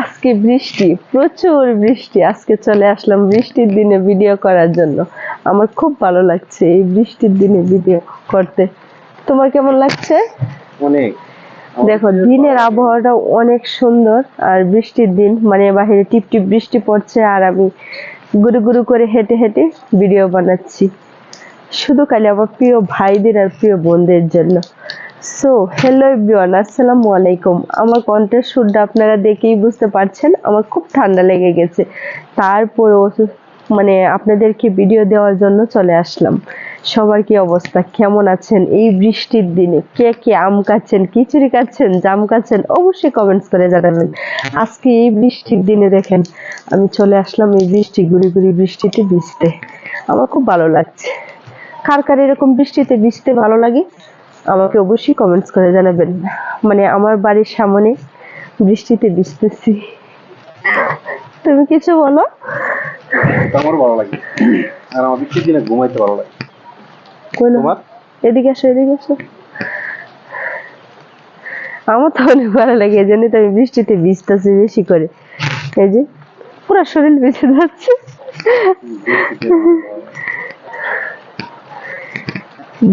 আজকে বৃষ্টি প্রচুর বৃষ্টি। আজকে চলে আসলাম বৃষ্টির দিনে ভিডিও করার জন্য। আমার খুব ভালো লাগছে এই বৃষ্টির দিনে ভিডিও করতে। তোমার কেমন লাগছে? অনেক। দেখো দিনের আবহাওয়াটা অনেক সুন্দর আর বৃষ্টির দিন মানে বাহিরে টিপ টিপ বৃষ্টি পড়ছে আর আমি গুরু গুরু করে হেঁটে হেঁটে ভিডিও বানাচ্ছি। শুধু খালি আমার প্রিয় ভাইদের আর প্রিয় বোনদের জন্য। সো হ্যালো এভরিওয়ান আসসালামু আলাইকুম। আমার কণ্ঠের সুরটা আপনারা দেখেই বুঝতে পারছেন, আমার খুব ঠান্ডা লেগে গেছে। তারপরেও মানে আপনাদেরকে ভিডিও দেওয়ার জন্য চলে আসলাম। সবার কি অবস্থা? কেমন আছেন? এই বৃষ্টির দিনে কে কে আম কাচ্ছেন খিচুড়ি কাচ্ছেন জাম কাচ্ছেন অবশ্যই কমেন্টস করে জানাবেন। আজকে এই বৃষ্টির দিনে দেখেন, আমি চলে আসলাম এই বৃষ্টি, গুড়ি গুড়ি বৃষ্টিতে ভিজতে। আমার খুব ভালো লাগছে। কার কার এরকম বৃষ্টিতে ভিজতে ভালো লাগে? আমাকে অবশ্যই কমেন্টস করে জানাবেন। মানে আমার বাড়ির সামনে বৃষ্টিতে ভিজতেছি। তুমি কিছু বলো? আমার ভালো লাগে। আর আমার বৃষ্টির দিনে ঘুমাইতে ভালো লাগে। তোমার? এদিকে আসো এদিকে আসো। আমার তো অনেক ভালো লাগে এই জন্যই তো আমি বৃষ্টিতে ভিজতেছি বেশি করে। এই যে পুরো শরীর ভিজে যাচ্ছে।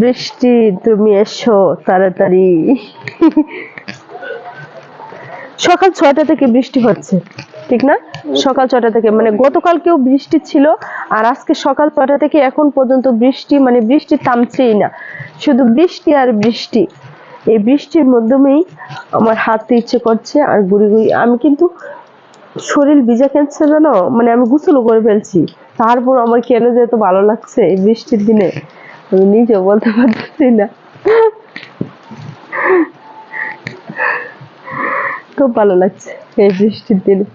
বৃষ্টি, তুমি এসো তাড়াতাড়ি। সকাল ছয়টা থেকে বৃষ্টি হচ্ছে, ঠিক না? সকাল ছয়টা থেকে মানে গতকালকেও বৃষ্টি ছিল, আর আজকে সকাল ছয়টা থেকে এখন পর্যন্ত বৃষ্টি মানে বৃষ্টি থামছেই না। শুধু বৃষ্টি আর বৃষ্টি। এই বৃষ্টির মাধ্যমেই আমার হাঁটতে ইচ্ছে করছে, আর গুড়ি গুড়ি। আমি কিন্তু শরীর ভিজা খেলছে জানো? মানে আমি গোসলও করে ফেলছি। তারপর আমার কেন যে এত ভালো লাগছে এই বৃষ্টির দিনে? নিজে বলতে পারতেছি না। খুব ভালো লাগছে এই বৃষ্টির দিনে।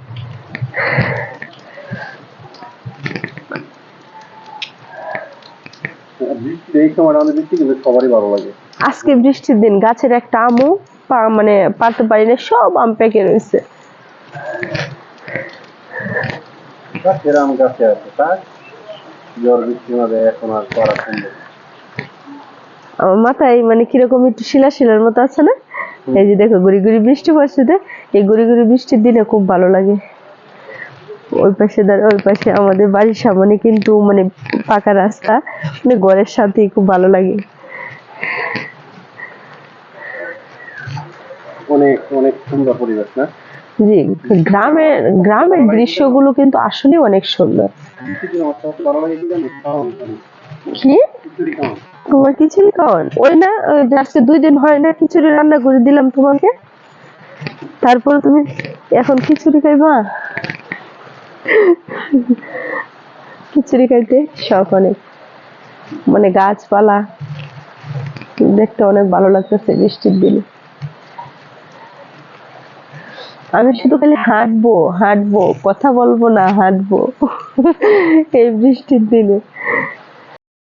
আজকে বৃষ্টির দিন গাছের একটা আমও মানে পারতে পারি না সব আম পেকে রয়েছে। গাছের আম গাছে আছে তাই? জ্বর বৃষ্টির এখন আর করা সম্ভব। আমার মাথায় মানে কীরকম একটু শিলা শিলার মতো আছে না? এই যে দেখো গুড়ি গুড়ি বৃষ্টি পড়ছে তো এই গুড়ি গুড়ি বৃষ্টির দিনে খুব ভালো লাগে। ওই পাশে দাঁড়া ওই পাশে আমাদের বাড়ির সামনে কিন্তু মানে পাকা রাস্তা মানে ঘরের সাথে খুব ভালো লাগে। অনেক অনেক সুন্দর পরিবেশ না? জি গ্রামের গ্রামের দৃশ্যগুলো কিন্তু আসলে অনেক সুন্দর। কি? তোমার খিচুড়ি খাওয়ান? ওই না আজকে দুই দিন হয় না খিচুড়ি রান্না করে দিলাম তোমাকে। তারপর তুমি এখন খিচুড়ি খাইবা? খিচুড়ি খাইতে শখ অনেক। মানে গাছপালা দেখতে অনেক ভালো লাগতেছে বৃষ্টির দিনে। আমি শুধু খালি হাঁটবো হাঁটবো কথা বলব না হাঁটবো। এই বৃষ্টির দিনে।